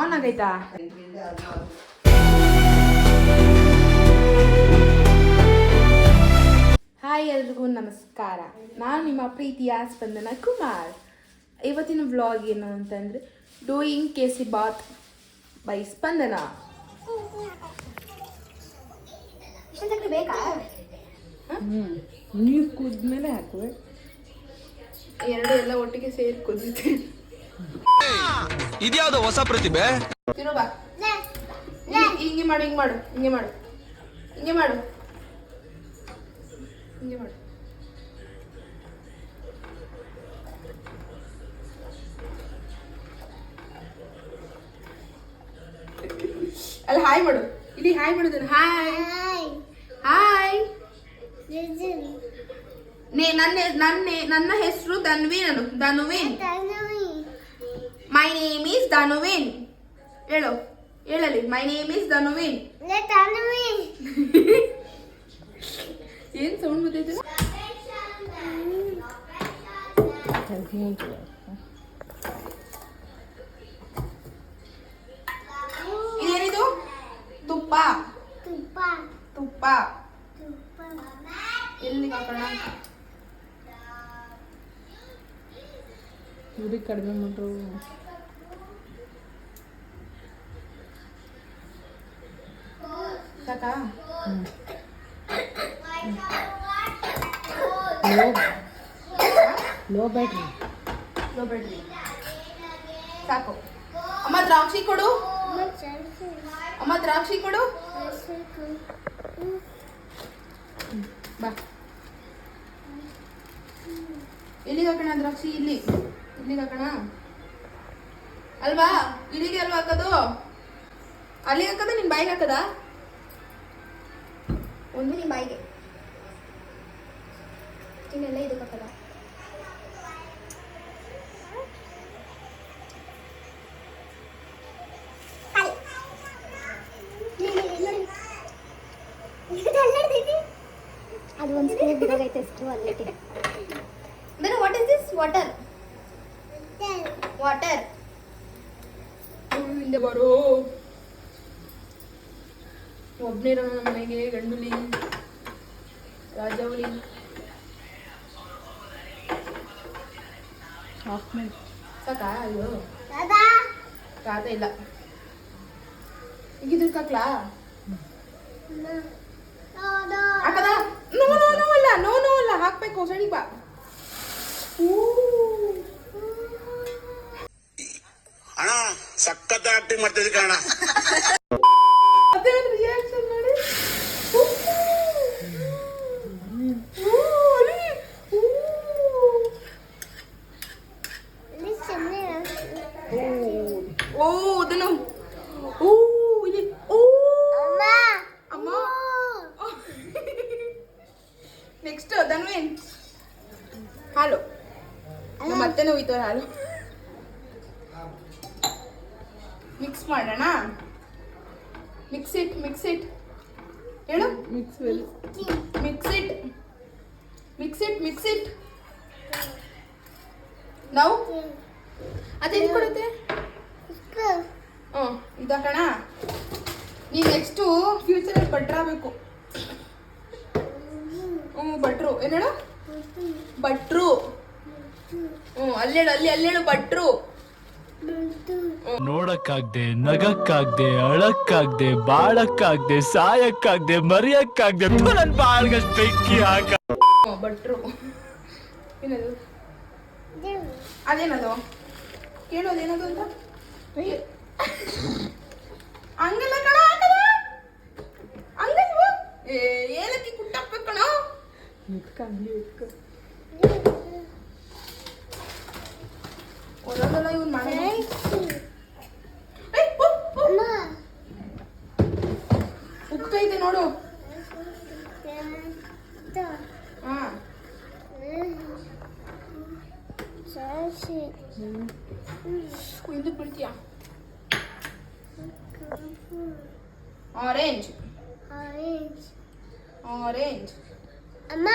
On ಆಗೈತಾ? Hi ಎಲ್ರಿಗೂ ನಮಸ್ಕಾರ. ನಾನು ನಿಮ್ಮ ಪ್ರೀತಿಯ ಸ್ಪಂದನ ಕುಮಾರ್. ಇವತ್ತಿನ ವ್ಲಾಗ್ ಏನು ಅಂತಂದರೆ ಡೂಯಿಂಗ್ ಕೇಸಿ ಬಾತ್ ಬೈ ಸ್ಪಂದನ. ಬೇಕಾ? ನೀರು ಕುದ್ಮೇಲೆ ಹಾಕುವೆ. ಎರಡು ಎಲ್ಲ ಒಟ್ಟಿಗೆ ಸೇರಿ ಕುದಿತೆ ಇದ್ಯಾವ್ದು ಹೊಸ ಪ್ರತಿಭೆ? ತಿನ್ನು ಬಾ. ಹಿಂಗೆ- ಹಿಂಗೆ ಮಾಡು ಹಿಂಗೆ ಮಾಡು ಹಿಂಗೆ ಮಾಡು. ಹಿಂಗೆ ಮಾಡು. ಹಿಂಗೆ ಮಾಡು. ಅಲ್ಲಿ ಹಾಯ್ ಮಾಡು. ಇಲ್ಲಿ ಹಾಯ್ ಮಾಡೋದನ್ನ. ಹಾಯ್. ಹಾಯ್. ನೇ ನನ್ನ ನನ್ನ ನನ್ನ ಹೆಸರು ಧನ್ವೀನ್ ನಾನು. ಧನುವಿನ್. ಮೈ ನೇಮ್ ಈಸ್ ಧನುವಿನ್ ಹೇಳು ಹೇಳಲಿ. ಮೈ ನೇಮ್ ಈಸ್ ಧನುವಿನ್ ಏನ್ ಸೌಂಡ್ ಬರ್ತೈತೆ ಇದೇನಿದು? ತುಪ್ಪ. ತುಪ್ಪ. ಎಲ್ಲಿ ಹಾಕೋಣ? ಇವ್ರಿಗೆ ಕಡಿಮೆ ಮಾಡ್ರು. ಸಾಕಾ ಲೋ ಲೋ ಬ್ಯಾಟ್ರಿ ನೋಡ್ಬೇಡ್ರಿ ಸಾಕು. ಅಮ್ಮ ದ್ರಾಕ್ಷಿ ಕೊಡು. ಅಮ್ಮ ದ್ರಾಕ್ಷಿ ಕೊಡು. ಬಾ. ಎಲ್ಲಿಗೆ ಹಾಕೋಣ ದ್ರಾಕ್ಷಿ? ಇಲ್ಲಿ. ಇಲ್ಲಿಗೆ ಹಾಕೋಣ? ಅಲ್ವಾ? ಇಲ್ಲಿಗೆ ಅಲ್ವಾ ಹಾಕೋದು? ಅಲ್ಲಿಗೆ ಹಾಕೋದು ನಿನ್ ಬಾಯಿಗೆ ಹಾಕದ? ಒಂದು ನಿಮ್ಮ ಬಾಯಿಗೆ ಇನ್ನೆಲ್ಲ ಇದು ಹಾಕಲ್ಲ ಅದು ಒಂದು ಸ್ಪೂನ್ ಬಿಡೋಗೈತೆ ಅಷ್ಟು ಅಲ್ಲೈತೆ then what is this water water ಹಿಂದೆ ಬರೋ ಒಬ್ಬನೇ ನಮ್ಮ ಮನೆಗೆ ಗಂಡುಲಿ ರಾಜವಲಿ ಹಾಫ್ ಮಾಡಿ ಸಾಕಾ ಅಯ್ಯೋ. ಕಾದ ಇಲ್ಲ. ಈಗಿದ್ರ ಕಾಕ್ಲಾ? ಹಾಕದ? ನೋ ನೋ ನೋ ಅಲ್ಲ ನೋ ನೋ ಅಲ್ಲ ಹಾಕ್ಬೇಕು ಸಡಿ ಬಾ. ಅಣ್ಣ ಸಖತ್ ಆಕ್ಟಿಂಗ್ ಮಾಡ್ತಿದ್ದೆ ಕಣ ಅದೇ ರಿಯಾಕ್ಷನ್ ಮಾಡಿ ಓ ಅದನ್ನು. ಓ ಇಲ್ಲಿ ಓ. ಅಮ್ಮ. ನೆಕ್ಸ್ಟ್ ಧನ್ವೇನ್ ಹಾಲು. ನಮ್ಮ ಮತ್ತೆ ಹೋಯ್ತು ಹಾಲು. ಮಿಕ್ಸ್ ಮಾಡೋಣ? ಮಿಕ್ಸ್ ಇಟ್ ಮಿಕ್ಸ್ ಇಟ್ ಹೇಳು? Mix well mix it mix it mix it ನಾವು ಅದೇನು ಕೊಡುತ್ತೆ? ಹ್ಞೂ ಇದಾಕಣ ನೀನು ನೆಕ್ಸ್ಟು ಫ್ಯೂಚರಲ್ಲಿ ಭಟ್ರಾಗಬೇಕು ಹ್ಞೂ ಭಟ್ರು. ಏನೇಳು ಭಟ್ರು. ಹ್ಞೂ ಅಲ್ಲೇಳು ಅಲ್ಲಿ ಅಲ್ಲೇಳು ಭಟ್ರು. ನೋಡಕ್ಕಾಗ್ದೆ ನಗಕ್ಕಾಗ್ದೆ ಅಳಕ್ಕಾಗ್ದೆ ಬಾಳಕ್ಕಾಗ್ದೆ ಸಾಯಕ್ಕಾಗ್ದೆ ಮರಿಯಕ್ಕಾಗ್ದೆ ನನ್ ಬಾಳ್ಗಷ್ಟು ಬೆಂಕಿ ಹಾಕ ಭಟ್ರು. ಏನದು? ಅದೇನದು? ಕೇಳೋದೇನದು ಅಂತ ಹಂಗಲ್ಲ ಕಣ ಹಂಗಲ್ವ ಏ ಏಲಕ್ಕಿ ಕುಟ್ಟಾಕ್ಬೇಕು ಕಣ. ಇಟ್ಕ ಹಂಗೆ Кушать. Ой, иду пультя. Orange. Orange. Orange. Mama.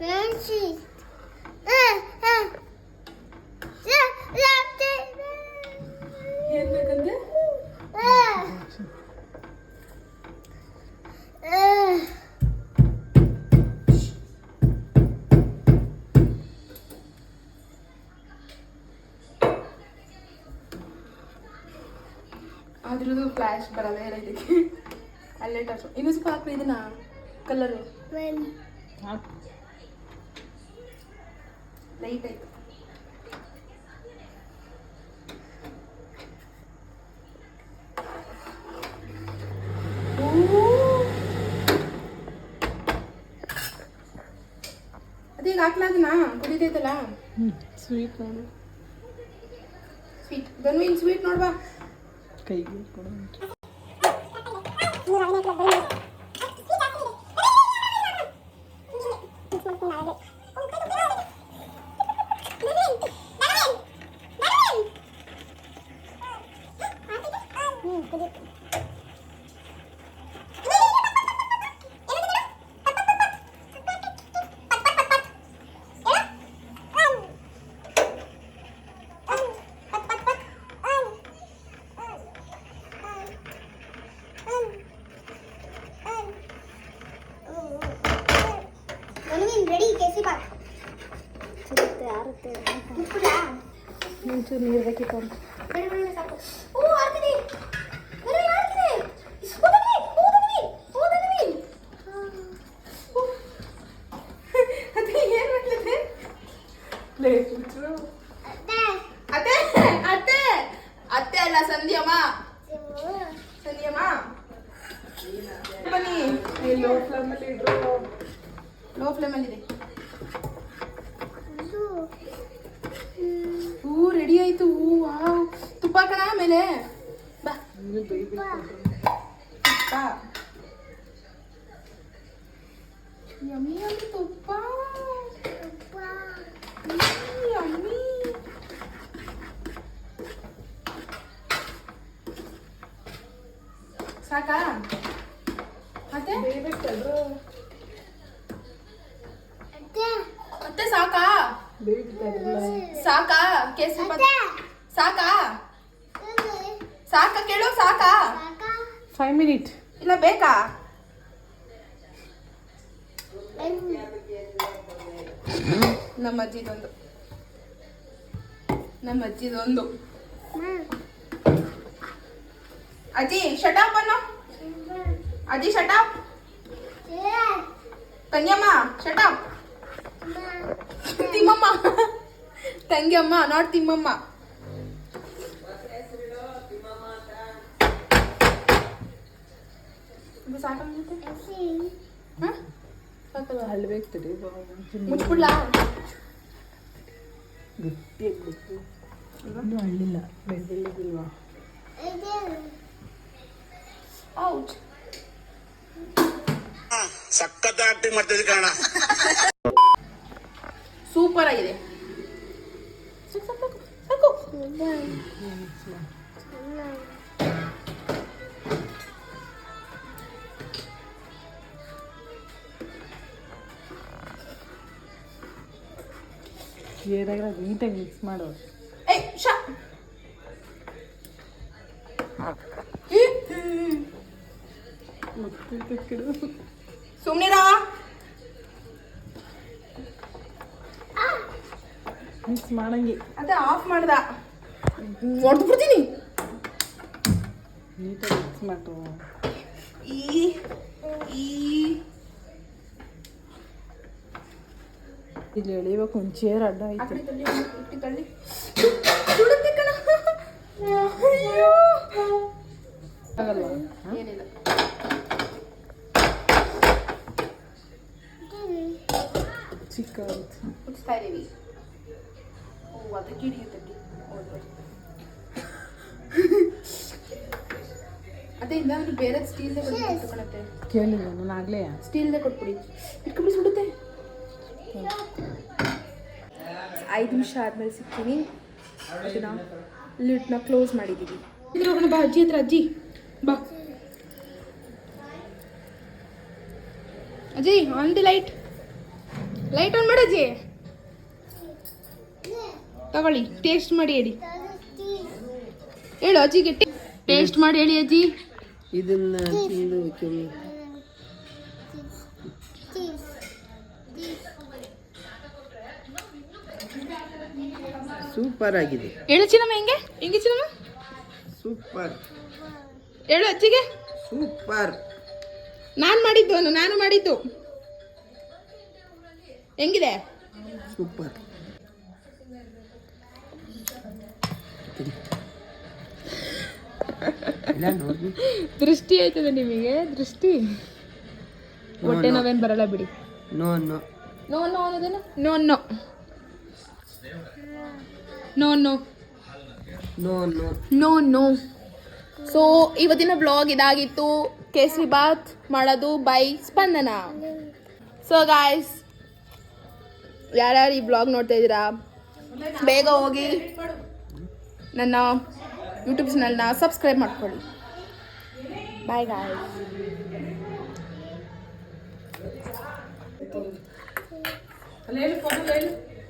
Orange. Flash ಬರಲ್ಲ ಎಲ್ಲ ಇದಕ್ಕೆ ಅಲ್ಲೇ ಟಚ್ ಇನ್ನೂ ಸ್ವಲ್ಪ ಹಾಕ್ರಿ ಇದನ್ನ. ಕಲರು ಹಾಕು ಲೈಟ್ ಆಯ್ತು. ಅದೀಗ ಹಾಕ್ಲಾಗನಾ ಕುಡಿತೈತಲ್ಲ? ಸ್ವೀಟ್ ನೋಡು. ಸ್ವೀಟ್ ಧನ್ವಿನ್ ಸ್ವೀಟ್ ನೋಡ್ಬಾ ಕೈಗೆ ಕೊಡು ಸಿಗುತ್ತೆ ಆರುತ್ತೆ ಒಂಚೂರು ನೀರು ಬೇಕಿತ್ತು ಅಂತ ಬೇಡ ಬೇಡ ಸಾಕು ಓ ಆಡ್ತೀನಿ ಬೇರೆ ಆಡ್ತೀನಿ ಓ ತನ್ವಿ ಓ ತನ್ವಿ ಓ ತನ್ವಿ ಅದೇ ಏನ್ ಮಾಡ್ಲಿದೆ ಲೇ ಹುಚ್ರು. ಅತ್ತೆ ಅತ್ತೆ ಅತ್ತೆ ಅಲ್ಲ ಸಂಧ್ಯಮ್ಮ ಸಂಧ್ಯಮ್ಮ ಬನ್ನಿ ಲೋ ಫ್ಲೇಮಲ್ಲಿ ಇಡ್ರು ಲೋ ಫ್ಲೇಮಲ್ಲಿ ಇದೆ ತುಪ್ಪ ಕಣ ಆಮೇಲೆ ಬಾ ಇನ್ನು ಬೇಯ್ಬೇಕು ತುಪ್ಪ ಯಮ್ಮಿ ಯಮ್ಮಿ ತುಪ್ಪ ಯಮ್ಮಿ ಸಾಕಾ ಮತ್ತೆ ಬೇಯ್ಬೇಕಲ್ರು ಮತ್ತೆ ಸಾಕಾ ಬೇಯ್ಬಿಟ್ಟಲ್ಲ ಸಾಕಾ ಕೇಸರಿ ಬಾತ್ ಸಾಕಾ ಸಾಕಾ ಕೇಳು ಸಾಕಾ? ಫೈವ್ ಮಿನಿಟ್ ಇಲ್ಲ ಬೇಕಾ? ನಮ್ಮ ಅಜ್ಜಿದೊಂದು. ನಮ್ಮ ಅಜ್ಜಿದೊಂದು. ಅಜ್ಜಿ ಶಟಾಪ್ ಅನ್ನು. ಅಜ್ಜಿ ಶಟಾಪ್ ತಂಗ್ಯಮ್ಮ ಶಟಾಪ್ ತಿಮ್ಮಮ್ಮ. ತಂಗಿಯಮ್ಮ ನಾಟ್ ತಿಮ್ಮಮ್ಮ. ಹಳ್ಳಿಲ್ಲ ಬೆಳ್ಳಿಗಿಲ್ವಾ ಔಟ್ ಸಖತ್ ಆಕ್ಟಿಂಗ್ ಮಾಡ್ತಿದ್ದೆ ಕಾರಣ ಸೂಪರ್ ಆಗಿದೆ ಸಾಕು, ಸಾಕು, ಸಾಕು. ಏನಾಗಿರೋ ನೀಟಾಗಿ ಮಿಕ್ಸ್ ಮಾಡು. ಸುಮ್ನಿರಾ. ಮಿಕ್ಸ್ ಮಾಡಂಗೆ. ಅದೇ ಆಫ್ ಮಾಡ್ದ. ಹೊಡ್ದು ಬಿಡ್ತೀನಿ. ನೀಟಾಗಿ ಮಿಕ್ಸ್ ಮಾಡು. ಈ ಈ. ಇಲ್ಲಿ ಎಳಿಬೇಕು ಒಂದು ಚೇರ್ ಅಡ್ಡ ಆಗಲ್ಲ ಏನಿಲ್ಲ. ಚಿಕ್ಕ ಅದೇ ಇಲ್ಲಾಂದ್ರೆ ಬೇರೆ ಸ್ಟೀಲ್ ಕೊಟ್ಬಿಟ್ಟು ಕಣತ್ತೆ ಕೇಳಿಲ್ಲ ನಾನು ಆಗಲೇ. ಸ್ಟೀಲ್ದೇ ಕೊಟ್ಬಿಡಿ. ಇಟ್ಕೊಬಿಡಿ ಐದು ನಿಮಿಷ ಆದ್ಮೇಲೆ ಸಿಗ್ತೀನಿ. ಅದನ್ನ ಲಿಟ್ನ ಕ್ಲೋಸ್ ಮಾಡಿದ್ದೀವಿ ಇದ್ರ ಹೋಗೋಣ ಬಾ, ಅಜ್ಜಿ ಹತ್ರ, ಅಜ್ಜಿ. ಬಾ. ಅಜ್ಜಿ on the light light on ಮಾಡಿ ಅಜ್ಜಿ. ತಗೊಳ್ಳಿ ಟೇಸ್ಟ್ ಮಾಡಿ ಹೇಳಿ. ಹೇಳು ಅಜ್ಜಿಗೆ ಟೇಸ್ಟ್ ಮಾಡಿ ಹೇಳಿ ಅಜ್ಜಿ. ಇದನ್ನ ತಿಂದು ಸೂಪರ್ ಆಗಿದೆ. ಹೇಳು ಚಿನ್ನಮ್ಮ ಹೆಂಗೆ? ಹೆಂಗೆ ಚಿನ್ನಮ್ಮ? ಸೂಪರ್. ಹೇಳು ಅಜ್ಜಿಗೆ? ಸೂಪರ್. ನಾನು ಮಾಡಿದ್ದು ಅನ್ನು ನಾನು ಮಾಡಿದ್ದು. ಹೆಂಗಿದೆ? ಸೂಪರ್. ದೃಷ್ಟಿ ಆಯ್ತದೆ ನಿಮಗೆ ದೃಷ್ಟಿ? ಹೊಟ್ಟೆ ನೋವೇನು ಬರಲ್ಲ ಬಿಡಿ. No no. No no ಅನ್ನೋದೇನು? No no. No no no no no no so ಇವತ್ತಿನ ಬ್ಲಾಗ್ ಇದಾಗಿತ್ತು. ಕೇಸರಿ ಬಾತ್ ಮಾಡೋದು ಬೈ ಸ್ಪಂದನ. ಸೊ ಗಾಯ್ಸ್ ಯಾರ್ಯಾರು ಈ ಬ್ಲಾಗ್ ನೋಡ್ತಾ ಇದ್ದೀರಾ? ಬೇಗ ಹೋಗಿ ನನ್ನ ಯೂಟ್ಯೂಬ್ ಚಾನಲ್ನ ಸಬ್ಸ್ಕ್ರೈಬ್ ಮಾಡ್ಕೊಳ್ಳಿ. ಬಾಯ್ ಗಾಯ್ಸ್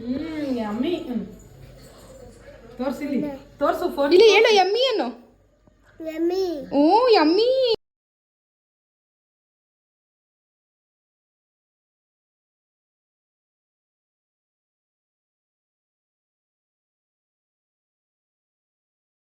ಹ್ಮ್ ಯಮ್ಮಿ ತೋರ್ಸಿಲಿ ತೋರ್ಸು ಫೋನ್. ಇಲ್ಲಿ ಹೇಳು ಯಮ್ಮಿ ಏನು ಹ್ಞೂ ಯಮ್ಮಿ